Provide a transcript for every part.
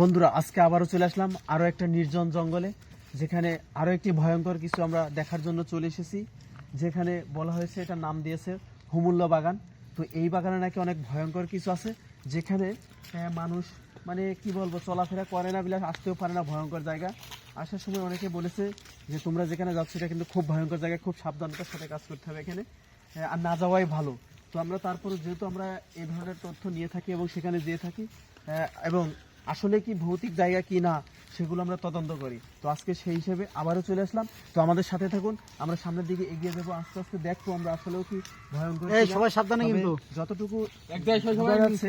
বন্ধুরা, আজকে আবারও চলে আসলাম আরও একটা নির্জন জঙ্গলে, যেখানে আরও একটি ভয়ঙ্কর কিছু আমরা দেখার জন্য চলে এসেছি, যেখানে বলা হয়েছে এটা নাম দিয়েছে হুমুল্য বাগান। তো এই বাগানে নাকি অনেক ভয়ঙ্কর কিছু আছে, যেখানে মানুষ মানে কি বলব, চলাফেরা করে না, বিলাস, আসতেও পারে না, ভয়ঙ্কর জায়গা। আসার সময় অনেকে বলেছে যে, তোমরা যেখানে যাচ্ছ, এটা কিন্তু খুব ভয়ঙ্কর জায়গায় খুব সাবধানতার সাথে কাজ করতে হবে এখানে আর না যাওয়াই ভালো। তো আমরা তারপরে যেহেতু আমরা এই ধরনের তথ্য নিয়ে থাকি এবং সেখানে যেয়ে থাকি এবং আসলে কি ভৌতিক জায়গা কি না? সেগুলো আমরা তদন্ত করি। তো আজকে সেই হিসেবে আবারও চলে আসলাম। তো আমাদের সাথে থাকুন আমরা সামনের দিকে এগিয়ে যাব আস্তে আস্তে দেখব আমরা আসলেও কি ভয়ঙ্কর এই সবাই সাবধানে কিন্তু। যতটুকু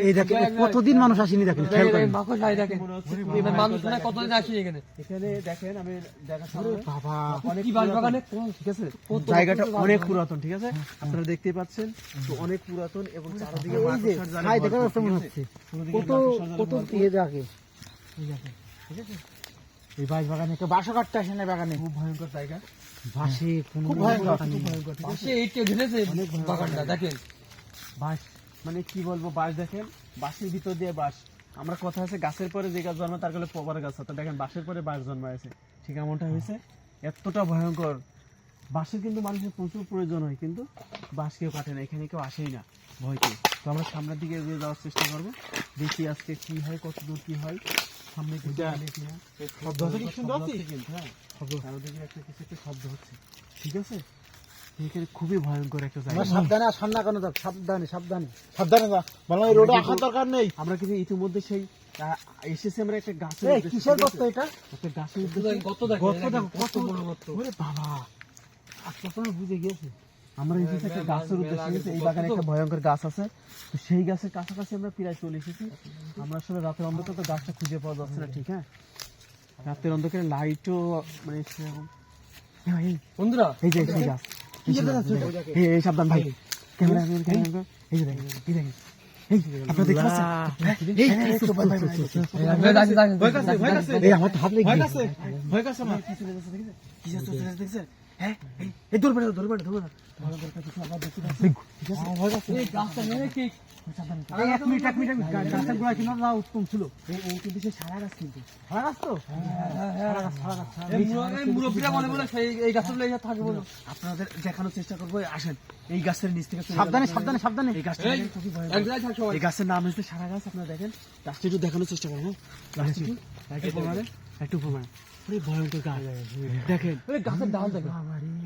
এই দেখেন কতদিন মানুষ আসেনি দেখেন খেয়াল করেন। দেখেন। মনে হচ্ছে এবার ভয়ঙ্কর মানুষ না কতদিন আসি এখানে। এখানে দেখেন আমি বাবা অনেক বাগানে? ঠিক আছে জায়গাটা অনেক পুরাতন ঠিক আছে? আপনারা দেখতেই পাচ্ছেন তো অনেক পুরাতন এবং চারিদিকে মাকড়সার জালে মনে কত কত এই দেখেন, ঠিক আছে? এই বাঁশ বাগানে কেউ বাঁশও কাটতে আসে না বাগানে। খুব ভয়ঙ্কর জায়গা। বাঁশে কোনো খুব ভয়ঙ্কর। খুব ভয়ঙ্কর ঠিক আছে? ঘিরেছে বাগানটা দেখেন। বাঁশ। মানে কি বলব বাঁশ দেখেন বাঁশের ভিতর দিয়ে বাঁশ। আমরা কথা আছে গাছের পরে যে গাছ জন্মায় তার গেলে পবার গাছ তো দেখেন বাঁশের পরে বাঁশ জন্মাইছে ঠিক এমনটা হয়েছে। এতটা ভয়ঙ্কর। বাঁশের কিন্তু মানুষের প্রচুর প্রয়োজন হয় কিন্তু বাঁশ কেউ কাটে না এখানে কেউ আসেই না ভয়কে তো আমরা সামনের দিকে এগিয়ে যাওয়ার চেষ্টা করব। দেখি আজকে কি হয় কত দূর কি হয়। সামনে কিনা শব্দ হচ্ছে কি? শুনতে শব্দ পাচ্ছিস? কিন্তু, হ্যাঁ। চারদিকে একটা কিছু একটা শব্দ হচ্ছে। ঠিক আছে? এখানে খুবই ভয়ঙ্কর একটা আমরা জায়গা সাবধানে আর সামনে কেন যাক। সাবধানে সাবধানে। সাবধানে যা বললাম এই রোডে আসার দরকার নেই। আমরা কিন্তু ইতিমধ্যে সেই এসেছি আমরা একটা গাছের কিসের গর্ত এটা? একটা গাছের উদ্দেশ্যে। গত দেখেন গর্ত দেখো, কত বড় গর্ত। ওরে বাবা। আজকে বুঝে গিয়েছি? আমরা এসেছি একটা গাছের উদ্দেশ্যে এই বাগানে একটা ভয়ঙ্কর গাছ আছে তো সেই গাছের কাছাকাছি আমরা প্রায় চলে এসেছি আমরা আসলে রাতের অন্ধকার তো গাছটা খুঁজে পাওয়া যাচ্ছে না ঠিক হ্যাঁ রাতের অন্ধকারে লাইটও মানে বন্ধুরা এই যে সেই গাছ এই সাবধান ভাই ক্যামেরা এই যে দেখেন এই দেখেন হ্যাঁ, আমার হাত লেগে হ্যাঁ এই দূর বেড়ে দূর বেড়ে। দূর বেড়ে আপনাদের দেখানোর চেষ্টা করব আসেন। এই গাছের নিচ থেকে সাবধানে সাবধানে সাবধানে। এই গাছটা এই, গাছের নাম হচ্ছে সারা গাছ আপনারা দেখেন। গাছটা একটু দেখানোর চেষ্টা করেন হ্যাঁ? একটু একটু প্রমাণে প্রমাণে দেখেন। গাছের ডাল দেখেন।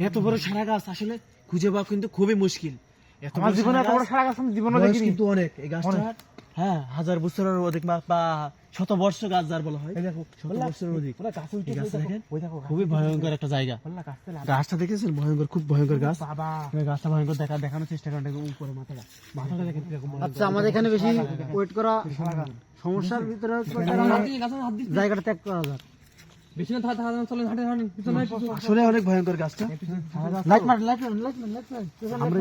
এত বড় সারা গাছ আসলে খুঁজে পাওয়া কিন্তু খুবই মুশকিল। আমার জীবনে এত বড় সারা গাছ আমি জীবনে দেখিনি। কিন্তু অনেক। এই গাছটা হ্যাঁ হাজার বছরের অধিক বা- শত বর্ষ গাছ যার বলা হয়। শত বছরের অধিক। খুবই ভয়ঙ্কর একটা জায়গা। গাছটা দেখেছেন? ভয়ঙ্কর খুব ভয়ঙ্কর গাছ। গাছটা ভয়ঙ্কর দেখা দেখানোর চেষ্টা করেন উপরে মাথাটা। মাথাটা দেখেন আচ্ছা আমাদের এখানে বেশি ওয়েট করা সমস্যার ভিতরে জায়গাটা ত্যাগ করা যাক। বেশি না থাকা থাকা চলে হাঁটে হাঁটেন পিছনে আসলে অনেক ভয়ঙ্কর গাছটা লাইট মার লাইট মার লাইট মার লাইট মার। আমরা